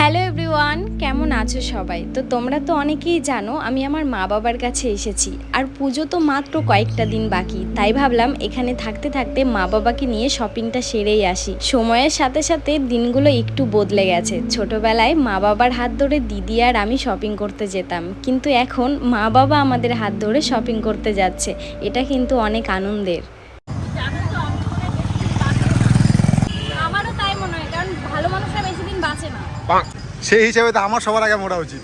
Hello everyone, কেমন আছো সবাই? তো তোমরা তো অনেকেই জানো, আমি আমার মা বাবার কাছে এসেছি। আর পুজো তো মাত্র কয়েকটা দিন বাকি, তাই ভাবলাম এখানে থাকতে থাকতে মা বাবাকে নিয়ে শপিংটা সেরেই আসি। সময়ের সাথে সাথে দিনগুলো একটু বদলে গেছে। ছোটবেলায় মা বাবার হাত ধরে দিদি আর আমি শপিং করতে যেতাম। কিন্তু এখন মা বাবা আমাদের হাত ধরে শপিং করতে যাচ্ছে। এটা কিন্তু অনেক আনন্দের আমারও তাই মনে হয় কারণ ভালো মানুষরা বেশি দিন বাঁচে না সেই হিসেবে তো আমার সবার আগে মোড়া উচিত।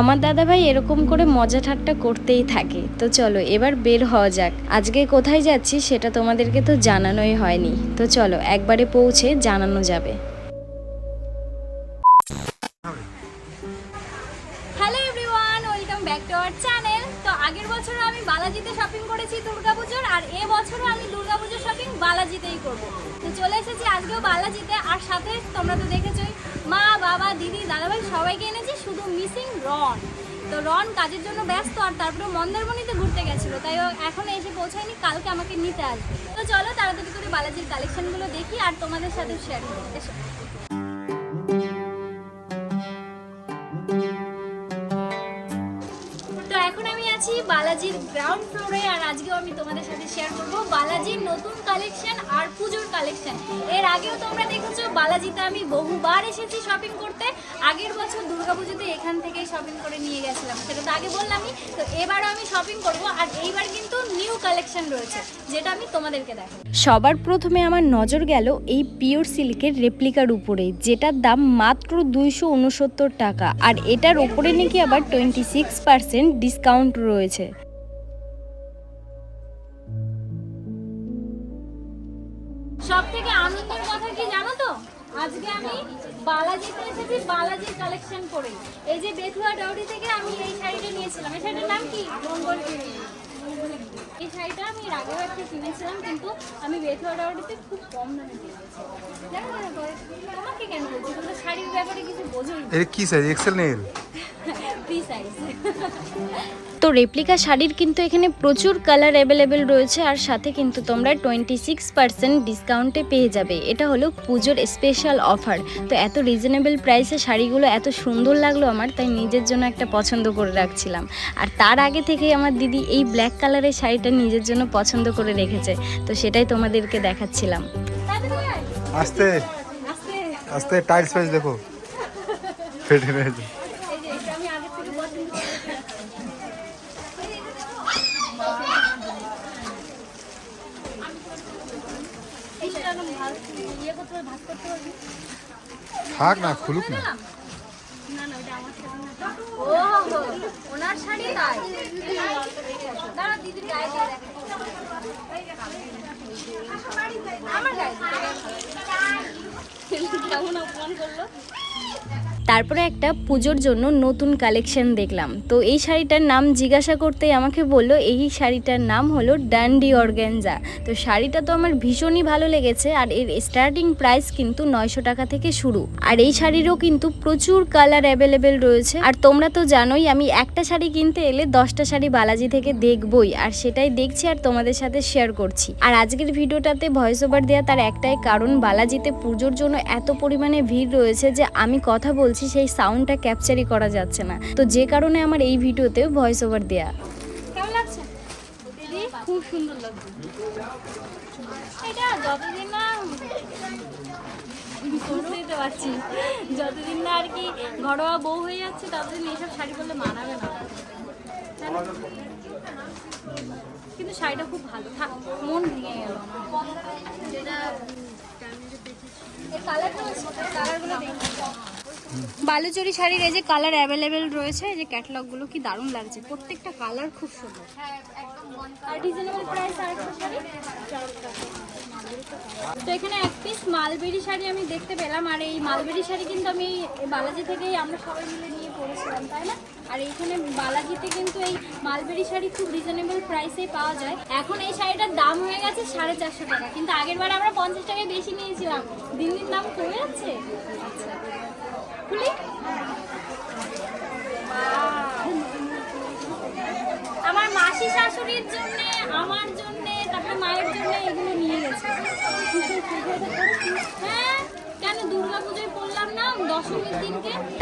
আমার দাদাভাই এরকম করে মজা ঠাট্টা করতেই থাকে। তো চলো, এবার বের হওয়া যাক। আজকে কোথায় যাচ্ছি সেটা তোমাদেরকে তো জানানোই হয়নি। তো চলো, একবারে পৌঁছে জানানো যাবে। তো রন কাজের জন্য ব্যস্ত আর তারপরে মন্দারমণিতে ঘুরতে গেছিল, তাই ও এখন এসে পৌঁছায়নি, কালকে আমাকে নিতে আসবে। তো চলো তাড়াতাড়ি করে বালাজির কালেকশনগুলো দেখি আর তোমাদের সাথে শেয়ার করি বালাজির গ্রাউন্ড ফ্লোরে আর আজকেও আমি তোমাদের সাথে শেয়ার করব বালাজির নতুন কালেকশন আর পুজোর কালেকশন এর আগেও তোমরা দেখেছ, বালাজিতে আমি বহুবার এসেছি শপিং করতে। আগের বছর দুর্গা পুজোতে এখান থেকেই শপিং করে নিয়ে গেছিলাম, সেটা তো আগে বললামই। তো এবারও আমি শপিং করব, আর এইবার কিন্তু নিউ কালেকশন রয়েছে যেটা আমি তোমাদেরকে দেখাবো। সবার প্রথমে আমার নজর গেল এই পিওর সিল্কের রেপ্লিকার উপরে যেটার দাম মাত্র দুইশো উনসত্তর টাকা আর এটার ওপরে নাকি আবার টোয়েন্টি সিক্স পার্সেন্ট ডিসকাউন্ট রয়েছে। সব থেকে আনন্দের কথা কি জানো তো? আজকে আমি বালাজিতে এসেছি বালাজির কালেকশন করে এই যে বেথুয়া ডাউরি থেকে আমি এই শাড়িটা নিয়েছিলাম এই শাড়িটার নাম কি? মঙ্গল এই শাড়িটা আমি এর আগেও একটা কিনেছিলাম, কিন্তু আমি বেথুয়া ডাউরিতে খুব কম দামে কিনেছি। তোমাকে কেন বলছি? তোমরা শাড়ির ব্যাপারে কিছু বোঝোই কি সাইজ এক্সেল নেই তো রেপ্লিকা শাড়ির কিন্তু এখানে প্রচুর কালার অ্যাভেলেবেল রয়েছে আর সাথে কিন্তু তোমরা টোয়েন্টি সিক্স পার্সেন্ট ডিসকাউন্টে পেয়ে যাবে। এটা হলো পুজোর স্পেশাল অফার তো এত রিজনেবল প্রাইসে শাড়িগুলো এত সুন্দর লাগল আমার, তাই নিজের জন্য একটা পছন্দ করে রাখছিলাম। আর তার আগে থেকেই আমার দিদি এই ব্ল্যাক কালারের শাড়িটা নিজের জন্য পছন্দ করে রেখেছে। তো সেটাই তোমাদেরকে দেখাচ্ছিলাম। আস্তে আস্তে টাইলস দেখো। ফেটে রয়েছে এই যে এটা আমি আগে থেকে পছন্দ করে এইটা একদম ভালো ইয়ে করতে হবে ভাগ করতে পারবি থাক না খুলুক না না না ওটা আমার শাড়ি না ও ওনার শাড়ি তাই দাঁড়া দিদির গায়ে দিয়ে দেখাই। আমার না খুলুক না। কেমন অপমান করল? তারপরে একটা পুজোর জন্য নতুন কালেকশন দেখলাম। তো এই শাড়িটার নাম জিজ্ঞাসা করতেই আমাকে বলল, এই শাড়িটার নাম হলো ডান্ডি অর্গ্যানজা তো শাড়িটা তো আমার ভীষণই ভালো লেগেছে আর এর স্টার্টিং প্রাইস কিন্তু নয়শো টাকা থেকে শুরু। আর এই শাড়িরও কিন্তু প্রচুর কালার অ্যাভেলেবেল রয়েছে। আর তোমরা তো জানোই, আমি একটা শাড়ি কিনতে এলে দশটা শাড়ি বালাজি থেকে দেখবই, আর সেটাই দেখছি আর তোমাদের সাথে শেয়ার করছি। আর আজকের ভিডিওটাতে ভয়েস ওভার দেওয়া তার একটাই কারণ, বালাজিতে পুজোর জন্য এত পরিমাণে ভিড় রয়েছে যে আমি কথা বলছি সেই সাউন্ডটা ক্যাপচারই করা যাচ্ছে না তো যে কারণে আমার এই ভিডিওতে ভয়েস ওভার দেয়া কেমন লাগছে খুব সুন্দর লাগছে এটা যতদিন না বুঝতে পারছি যতদিন না আর কি ঘরোয়া বউ হয়ে যাচ্ছে ততদিন এইসব শাড়ি পরলে মানাবে না কিন্তু শাড়িটা খুব ভালো থাক মন ভেঙে গেল কালারগুলো দেখি বালুচরি শাড়ির এই যে কালার অ্যাভেলেবেল রয়েছে, এই যে ক্যাটালগুলো কি দারুণ লাগছে। প্রত্যেকটা কালার খুব সুন্দর। আর রিজনেবল প্রাইস আর তো এখানে এক পিস মালবেরি শাড়ি আমি দেখতে পেলাম, আর এই মালবেরি শাড়ি কিন্তু আমি বালাজি থেকেই আমরা সবাই মিলে নিয়ে পড়েছিলাম তাই না? আর এইখানে বালাজিতে কিন্তু এই মালবেরি শাড়ি খুব রিজনেবল প্রাইসেই পাওয়া যায়। এখন এই শাড়িটার দাম হয়ে গেছে সাড়ে চারশো টাকা, কিন্তু আগের বার আমরা পঞ্চাশ টাকায় বেশি নিয়েছিলাম। দিন দিন দাম কমে যাচ্ছে? খুলি আমার মাসি শাশুড়ির জন্য, আমার জন্য, তারপর মায়ের জন্য এগুলো নিয়ে গেছে। হ্যাঁ? কেন দু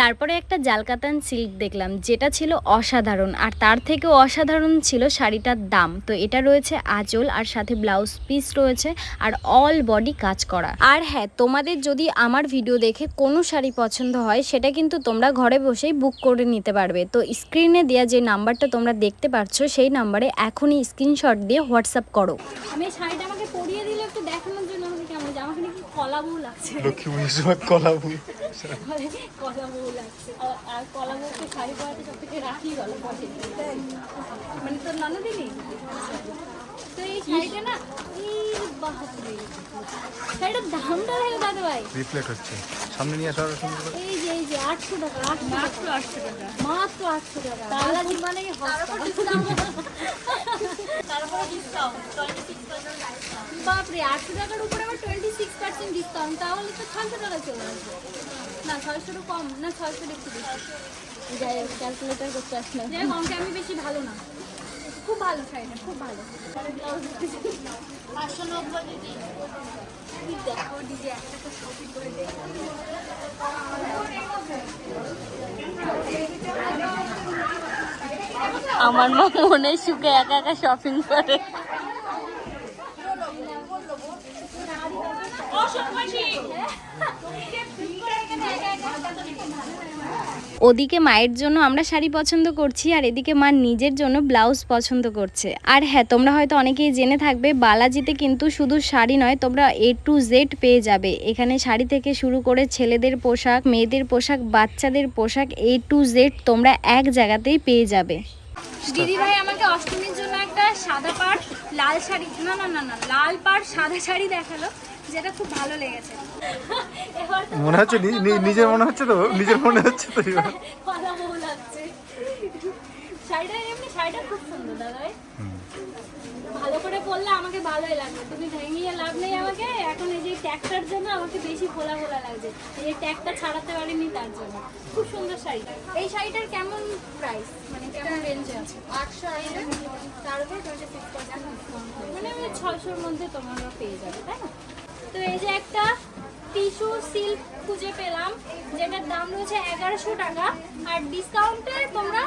তারপরে একটা জালকাতান সিল্ক দেখলাম যেটা ছিল অসাধারণ আর তার থেকে অসাধারণ ছিল শাড়িটার দাম। তো এটা রয়েছে আঁচল আর সাথে ব্লাউজ পিস রয়েছে আর অল বডি কাজ করা। আর হ্যাঁ তোমাদের যদি আমার ভিডিও দেখে কোনো শাড়ি পছন্দ হয় সেটা কিন্তু তোমরা ঘরে বসেই বুক করে নিতে পারবে। তো স্ক্রিনে দেওয়া যে নাম্বারটা তোমরা দেখতে পাচ্ছ সেই নাম্বারে এখনই স্ক্রিনশট দিয়ে হোয়াটসঅ্যাপ করো। আমি শাড়িটা আমাকে পরিয়ে দিলে একটু দেখানোর জন্য আমাকে কেমন লাগছে আমাকে নাকি কলা বউ লাগছে। লক্ষ্মী পুজোর সময় কলা বউ লাগছে। আর- আর কলা বউকে শাড়ি পরাতে সব থেকে রাখি গেল মানে তোর ননদিনী তো এই শাড়িটা না বাপরে শাড়িটার দামটা দেখো দাদা ভাই রিফ্লেক্ট হচ্ছে। সামনে নিয়ে আসার সুন্দর এই যে এই যে আটশো টাকা আটশো আটশো টাকা মাত্র আটশো টাকা বালাজি মানে বাপরে আটশো টাকার উপরে আবার টোয়েন্টি সিক্স পার্সেন্ট ডিসকাউন্ট তাহলে তো ছয়শো টাকা চলে আসবে না ছয়শোর কম না ছয়শোর একটু বেশি যাই হোক ক্যালকুলেটার করতে আসলাম। যাই হোক অঙ্কে আমি বেশি ভালো না। খুব ভালো শাড়িটা খুব ভালো। পাঁচশো নব্বই দিদি দেখো দিদি একটা তো শপিং করে দেখো। আমার মা মনে সুখে একা একা শপিং করে। ওদিকে মায়ের জন্য আমরা শাড়ি পছন্দ করছি, আর এদিকে মা নিজের জন্য ব্লাউজ পছন্দ করছে। আর হ্যাঁ তোমরা হয়তো অনেকেই জেনে থাকবে, বালাজিতে কিন্তু শুধু শাড়ি নয়, তোমরা এ টু জেড পেয়ে যাবে। এখানে শাড়ি থেকে শুরু করে ছেলেদের পোশাক, মেয়েদের পোশাক, বাচ্চাদের পোশাক এ টু জেড তোমরা এক জায়গাতেই পেয়ে যাবে। দিদি ভাই, আমাকে অষ্টমীর জন্য একটা সাদা পাড়, লাল শাড়ি, না না না না, লাল পাড়, সাদা শাড়ি দেখাল। যেটা খুব ভালো লেগেছে। এবার মনে হচ্ছে নিজের মনে হচ্ছে তো? নিজের মনে হচ্ছে তো শাড়িটা এমনি শাড়িটা খুব সুন্দর দাদা ভাই। ভালো করে পরলে আমাকে ভালোই লাগবে। তুমি ভেঙিয়ে লাভ নেই আমাকে এখন এই যে ট্যাগটার জন্য আমাকে বেশি খোলা খোলা লাগছে। এই যে ট্যাগটা ছাড়াতে পারিনি তার জন্য। খুব সুন্দর শাড়িটা। এই শাড়িটার কেমন প্রাইস মানে কেমন রেঞ্জে আছে? আটশো তার উপর টোয়েন্টি সিক্স পার্সেন্ট মানে ওই ছয়শোর মধ্যে তোমরা পেয়ে যাবে তাই না? তো এই যে একটা টিস্যু সিল্ক খুঁজে পেলাম যেটার দাম রয়েছে এগারোশো টাকা আর ডিসকাউন্টে তোমরা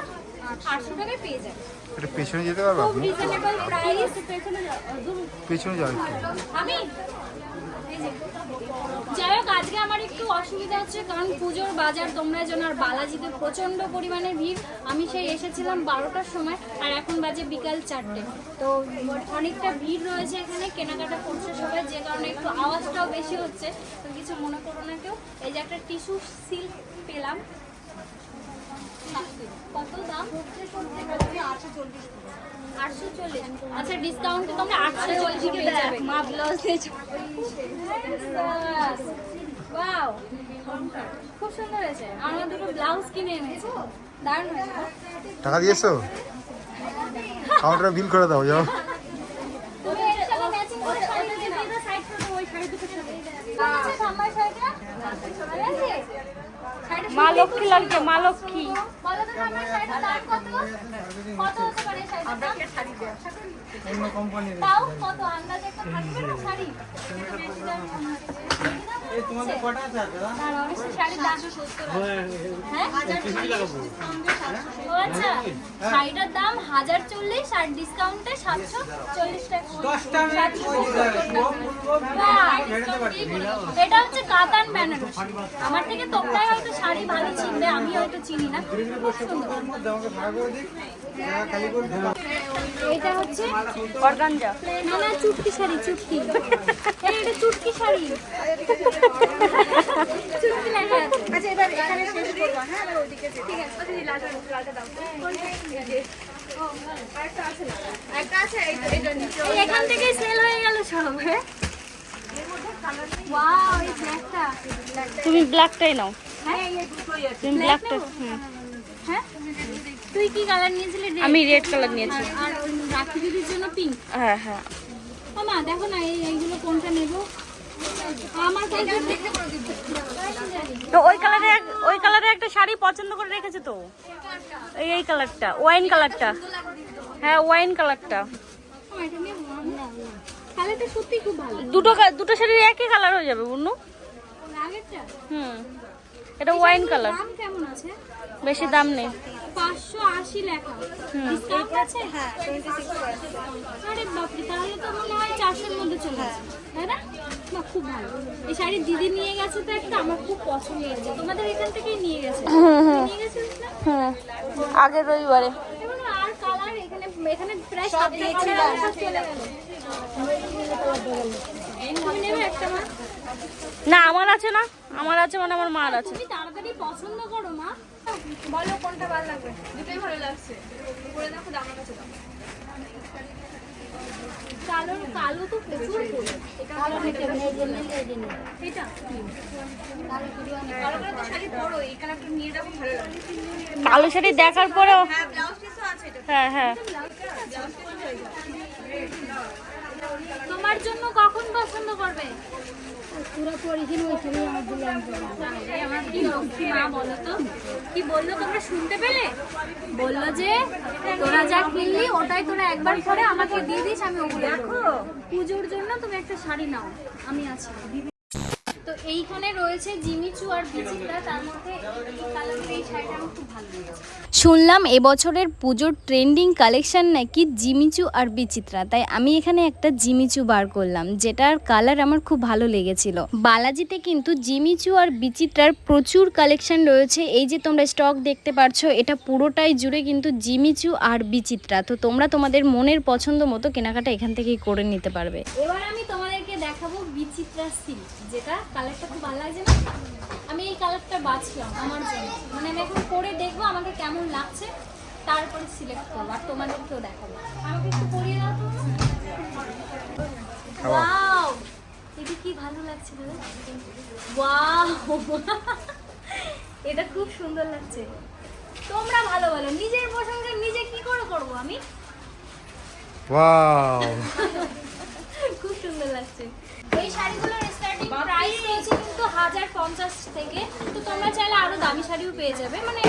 আটশো টাকায় পেয়ে যাবে। এটা পেছনে যেতে পারব প্রাইস পেছনে পেছনে যাও আমি। যাই হোক, আজকে আমার একটু অসুবিধা হচ্ছে, কারণ পুজোর বাজার তোমরা যেন আর বালাজিতে প্রচণ্ড পরিমাণে ভিড়। আমি সেই এসেছিলাম বারোটার সময় আর এখন বাজে বিকাল চারটে। তো অনেকটা ভিড় রয়েছে এখানে, কেনাকাটা করছে সবাই, যে কারণে একটু আওয়াজটাও বেশি হচ্ছে। একটা টিস্যু সিল্ক পেলাম। আটশো চল্লিশ আচ্ছা ডিসকাউন্টে তোমরা আটশো চল্লিশে পেয়ে যাবে। মা ব্লাউজ ওয়াও খুব সুন্দর হয়েছে। আমরা দুটো ব্লাউজ কিনে এনেছি। দারুণ হয়েছে। টাকা দিয়েছ? কাউন্টারে বিল করে দাও যাও। মা লক্ষ্মী লাগছে। মা লক্ষ্মী। বলো তো ঠাম্মার শাড়িটার দাম কত? শাড়িটার দাম? তাও কত আন্দাজে একটা থাকবে না শাড়ি? না, না, অনেক শাড়ির দাম হ্যাঁ? ও আচ্ছা, শাড়িটার দাম হাজার চল্লিশ আর ডিসকাউন্টে সাতশো চল্লিশ টাকা হচ্ছে কাতান বেনারস আমার থেকে তোমরাই হয়তো শাড়ি ভালো চিনবে আমি হয়তো চিনি না সুন্দর। এটা হচ্ছে অর্গানজা। না না চুটকি শাড়ি চুটকি। এই, এটা চুটকি শাড়ি। চুটকি আছে। আচ্ছা এবার এখানে শেষ করব হ্যাঁ? এবার যেতে। ঠিক আছে দিদি লালটা দাও, দাও। ও, আরেকটা আছে না? এই এখান থেকেই সেল হয়ে গেল সব হ্যাঁ? ওয়াও এই ব্ল্যাকটা তুমি ব্ল্যাকটাই নাও। হ্যাঁ? তুমি ব্ল্যাক ব্ল্যাকটা? হ্যাঁ? তুই কি কালার নিয়েছিলি? আমি রেড কালার নিয়েছি। আর- রাখি দিদির জন্য পিঙ্ক হ্যাঁ হ্যাঁ। ও মা দেখো না এই এইগুলো কোনটা নেব? আমার তো ওই কালারে ওই কালারে একটা শাড়ি পছন্দ করে রেখেছে তো? এই এই কালারটা ওয়াইন কালারটা হ্যাঁ ওয়াইন কালারটা দুটো দুটো শাড়ির একই কালার হয়ে যাবে বুনু। হুম এটা ওয়াইন কালার বেশি দাম নেই। পাঁচশো আশি লেখা। ডিসকাউন্ট আছে? হ্যাঁ আরে বাপরে তাহলে তো মনে হয় চারশোর মধ্যে চলে আসবে তাই না? না খুব ভালো। এই শাড়ি দিদি নিয়ে গেছে তো একটা আমার খুব পছন্দ হয়েছে। তোমাদের এখান থেকেই নিয়ে গেছে? নিয়ে না হুম আগের রবিবারে। আর কালার এখানে এখানে প্রায় কালার চলে গেল একটা না? আমার আছে না। আমার আছে মানে আমার মার আছে। তুমি তাড়াতাড়ি পছন্দ করো মা বলো কোনটা ভালো লাগবে? দুটোই ভালো লাগছে। দেখো দাম কাছে দাও। কালো কালো তো প্রচুর এটা ভালো নিতে হবে জন্য এই জন্য এটা? কালো কালো তো শাড়ি পরো এই কালারটা নিয়ে দেখো ভালো লাগে। কালো শাড়ি দেখার পরেও হ্যাঁ হ্যাঁ তোমার জন্য কখন পছন্দ করবে? পুরো পরিচিন ওইখানে আমার দিলাম আমার কি লক্ষ্মী মা বলো তো। কি বলল তোমরা শুনতে পেলে? বলল যে তোরা যা কিনলি ওটাই তোরা একবার পরে আমাকে দিয়ে দিস আমি ওগুলো দেখো পুজোর জন্য তুমি একটা শাড়ি নাও। আমি আছি। এইখানে রয়েছে জিমিচু আর বিচিত্রা তার মধ্যে এই কালারের এই শাড়িটা আমার খুব ভালো লেগেছে। শুনলাম এবছরের পুজোর ট্রেন্ডিং কালেকশন নাকি জিমিচু আর বিচিত্রা তাই আমি এখানে একটা জিমিচু বার করলাম যেটার কালার আমার খুব ভালো লেগেছিল। বালাজিতে কিন্তু জিমিচু আর বিচিত্রার প্রচুর কালেকশন রয়েছে এই যে তোমরা স্টক দেখতে পারছ এটা পুরোটাই জুড়ে কিন্তু জিমিচু আর বিচিত্রা তো তোমরা তোমাদের মনের পছন্দ মতো কেনাকাটা এখান থেকেই করে নিতে পারবে। এবার আমি তোমাদেরকে দেখাবো বিচিত্রা সিল্ক যেটা কালারটা খুব ভালো লাগছে না? আমি এই কালারটা বাছলাম আমার জন্য। মানে আমি এখন পরে দেখব আমাকে কেমন লাগছে তারপরে সিলেক্ট করব আর তোমাদেরকেও দেখাবো। আমাকে একটু পরিয়ে দাও তো। ওয়াও এটা কি ভালো লাগছে দাদা ওয়াও এটা খুব সুন্দর লাগছে। তোমরা ভালো বলো নিজের প্রশংসা নিজে কি করে করব আমি? ওয়াও খুব সুন্দর লাগছে। এই শাড়িগুলোর স্টার্টিং প্রাইস রয়েছে কিন্তু হাজার পঞ্চাশ থেকে। তো তোমরা চাইলে আরও দামি শাড়িও পেয়ে যাবে। মানে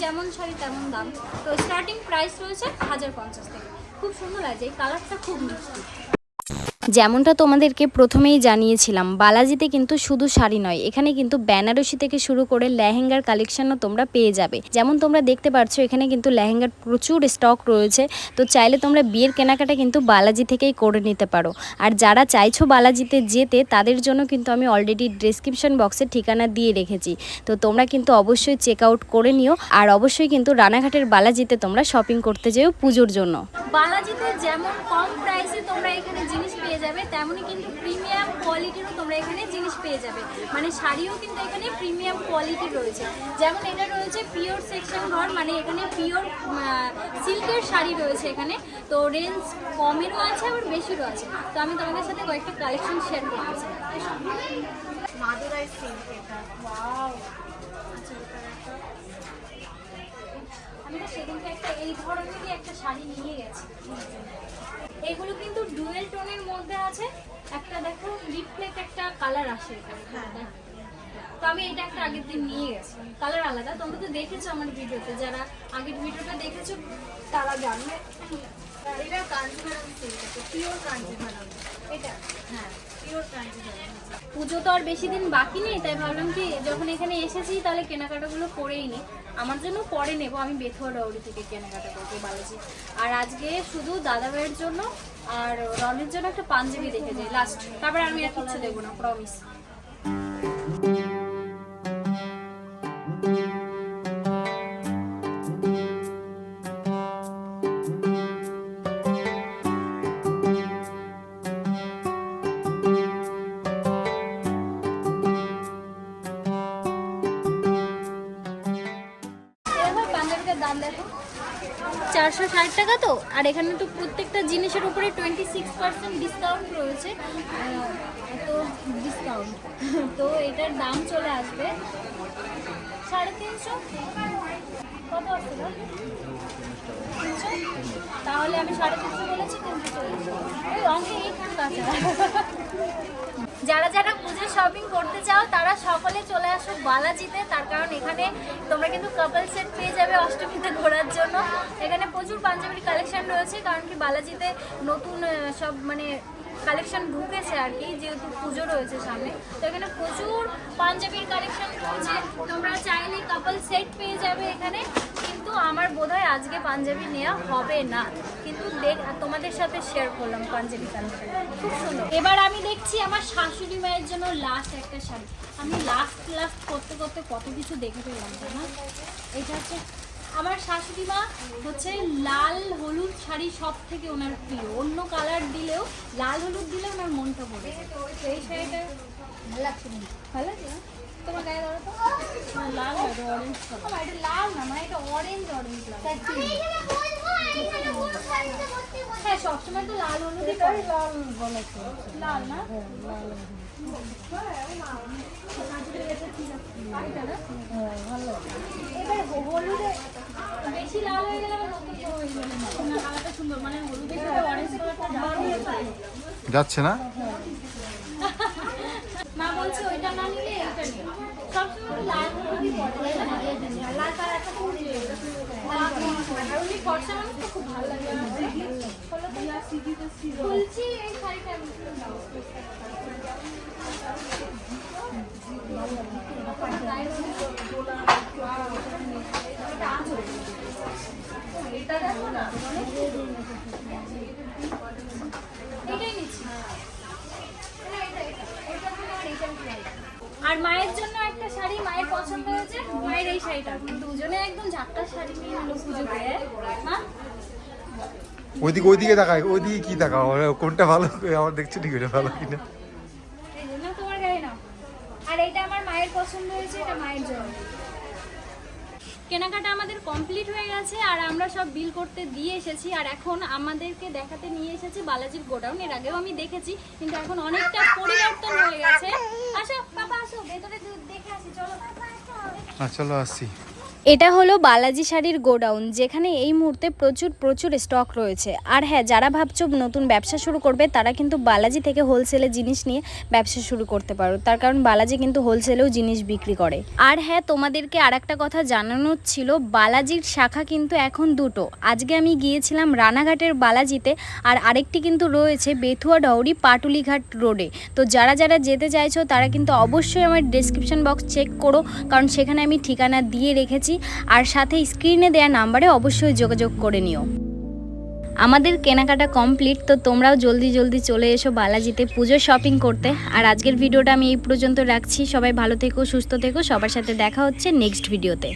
যেমন শাড়ি তেমন দাম। তো স্টার্টিং প্রাইস রয়েছে হাজার পঞ্চাশ থেকে। খুব সুন্দর লাগছে। এই কালারটা খুব মিষ্টি। যেমনটা তোমাদেরকে প্রথমেই জানিয়েছিলাম, বালাজিতে কিন্তু শুধু শাড়ি নয়, এখানে কিন্তু বেনারসি থেকে শুরু করে লেহেঙ্গার কালেকশনও তোমরা পেয়ে যাবে। যেমন তোমরা দেখতে পাচ্ছ এখানে কিন্তু লেহেঙ্গার প্রচুর স্টক রয়েছে, তো চাইলে তোমরা বিয়ের কেনাকাটা কিন্তু বালাজি থেকেই করে নিতে পারো। আর যারা চাইছো বালাজিতে যেতে, তাদের জন্য কিন্তু আমি অলরেডি ডেসক্রিপশন বক্সে ঠিকানা দিয়ে রেখেছি। তো তোমরা কিন্তু অবশ্যই চেক আউট করে নিও, আর অবশ্যই কিন্তু রানাঘাটের বালাজিতে তোমরা শপিং করতে যেও পুজোর জন্য। বালাজিতে যেমন কম প্রাইসে তোমরা এখানে জিনিস পেয়ে যাবে তেমনই কিন্তু প্রিমিয়াম কোয়ালিটিরও তোমরা এখানে জিনিস পেয়ে যাবে। মানে শাড়িও কিন্তু এখানে প্রিমিয়াম কোয়ালিটি রয়েছে। যেমন এটা রয়েছে পিওর সেকশন ঘর মানে এখানে পিওর সিল্কের শাড়ি রয়েছে এখানে। তো রেঞ্জ কমেরও আছে আবার বেশিরও আছে। তো আমি তোমাদের সাথে কয়েকটা কালেকশন শেয়ার করতে চাই। মাদুরাই সিল্ক এটা। ওয়াও আচ্ছা আমি তো সেদিনকে একটা এই ধরনেরই একটা শাড়ি নিয়ে গেছি। এগুলো কিন্তু ডুয়েল টোনের মধ্যে আছে। একটা দেখো রিফ্লেক্ট একটা কালার আসে এখানে। তো আমি এটা একটা আগের দিন নিয়ে গেছি। কালার আলাদা। তোমরা তো দেখেছ আমার ভিডিওতে যারা আগের ভিডিওটা দেখেছ তারা জানবে। এটা কাঞ্জিভারাম এটা। হ্যাঁ। পুজো তো আর বেশি দিন বাকি নেই, তাই ভাবলাম কি যখন এখানে এসেছি তাহলে কেনাকাটাগুলো করেই নি। আমার জন্য পরে নেব, আমি বেথুয়া ডাউরি থেকে কেনাকাটা করব বালাজি। আর আজকে শুধু দাদা ভাইয়ের জন্য আর রনের জন্য একটা পাঞ্জাবি দেখে যাই লাস্ট তারপরে আমি আর কিছু দেবো না প্রমিস চারশো ষাট টাকা তো? আর এখানে তো প্রত্যেকটা জিনিসের উপরে টোয়েন্টি সিক্স পার্সেন্ট ডিসকাউন্ট রয়েছে তো ডিসকাউন্ট তো এটার দাম চলে আসবে সাড়ে তিনশো। কত আসছিল তাহলে আমি সাড়ে তিনশো বলেছি, তিনশো চল্লিশ। ওই অঙ্কে এইখান কাছে যারা যারা পুজো শপিং করতে চাও, তারা সকলে চলে আসো বালাজিতে। তার কারণ এখানে তোমরা কিন্তু কাপল সেট পেয়ে যাবে অষ্টমীতে ঘোরার জন্য। এখানে প্রচুর পাঞ্জাবির কালেকশন রয়েছে, কারণ কি বালাজিতে নতুন সব মানে কালেকশন ঢুকেছে আর কি, যেহেতু পুজো রয়েছে সামনে। তো এখানে প্রচুর পাঞ্জাবির কালেকশন রয়েছে। তোমরা চাইলে কাপল সেট পেয়ে যাবে এখানে, কিন্তু আমার বোধহয় আজকে পাঞ্জাবি নেওয়া হবে না। কিন্তু দেখ, তোমাদের সাথে শেয়ার করলাম পাঞ্জাবি কালেকশন খুব সুন্দর। এবার আমি দেখছি আমার শাশুড়ি মায়ের জন্য লাস্ট একটা শাড়ি। আমি লাস্ট লাস্ট করতে করতে কত কিছু দেখে ফেললাম না এটা হচ্ছে আমার শাশুড়ি মা হচ্ছে লাল হলুদ শাড়ি সব থেকে ওনার প্রিয়। অন্য কালার দিলেও লাল হলুদ দিলে ওনার মনটা। তো এই শাড়িটা ভালো লাগছে ভালো লাগছে তোমার গায়ে ধরো তো। লাল না, এটা অরেঞ্জ কালার এটা লাল না মানে এটা অরেঞ্জ অরেঞ্জ হ্যাঁ সবসময় তো লাল হলুদ লাল লাল না এটা না? এবার হ- হলুদে। বেশি লাল যাচ্ছে না মা বলছে ওইটা না নিলে এইটা নিও সবসময় লাল হলুদই পরে? লাল কালারটা খুব। আর উনি ফর্সা মানুষ তো খুব ভালো লাগে আমার। এই শাড়িটা আমি এটা দেখো না এটাই নিচ্ছি আর মায়ের জন্য একটা শাড়ি মায়ের পছন্দ হয়েছে মায়ের এই শাড়িটা দুজনে একদম ঝাপটা শাড়ি নিয়ে এলো পুজোতে হ্যাঁ ওইদিকে ওইদিকে দেখায় ওইদিকে কি আমার কোনটা ভালো আমার দেখছি ঠিক এটা ভালো কিনা। আর এইটা আমার মায়ের পছন্দ হয়েছে এটা মায়ের জন্য। কেনাকাটা আমাদের কমপ্লিট হয়ে গেছে আর আমরা সব বিল করতে দিয়ে এসেছি আর এখন আমাদেরকে দেখাতে নিয়ে এসেছি বালাজির গোডাউন। এর আগেও আমি দেখেছি কিন্তু এখন অনেকটা পরিবর্তন হয়ে গেছে। আসো পাপা আসো ভেতরে দেখে আসি চলো। চলো আসছি এটা হলো বালাজি শাড়ির গোডাউন, যেখানে এই মুহূর্তে প্রচুর প্রচুর স্টক রয়েছে। আর হ্যাঁ যারা ভাবছ নতুন ব্যবসা শুরু করবে, তারা কিন্তু বালাজি থেকে হোলসেলে জিনিস নিয়ে ব্যবসা শুরু করতে পারো। তার কারণ বালাজি কিন্তু হোলসেলেও জিনিস বিক্রি করে। আর হ্যাঁ তোমাদেরকে আর একটা কথা জানানোর ছিল, বালাজির শাখা কিন্তু এখন দুটো। আজকে আমি গিয়েছিলাম রানাঘাটের বালাজিতে, আর আরেকটি কিন্তু রয়েছে বেথুয়া ডাউরি পাটুলিঘাট রোডে। তো যারা যারা যেতে চাইছো, তারা কিন্তু অবশ্যই আমার ডেসক্রিপশন বক্স চেক করো, কারণ সেখানে আমি ঠিকানা দিয়ে রেখেছি। আর সাথে স্ক্রিনে দেওয়া নাম্বারে অবশ্যই যোগাযোগ করে নিও। আমাদের কেনাকাটা কমপ্লিট তো তোমরাও জলদি জলদি চলে এসো বালাজিতে পুজো শপিং করতে। আর আজকের ভিডিওটা আমি এই পর্যন্ত রাখছি। সবাই ভালো থেকো, সুস্থ থেকো। সবার সাথে দেখা হচ্ছে নেক্সট ভিডিওতে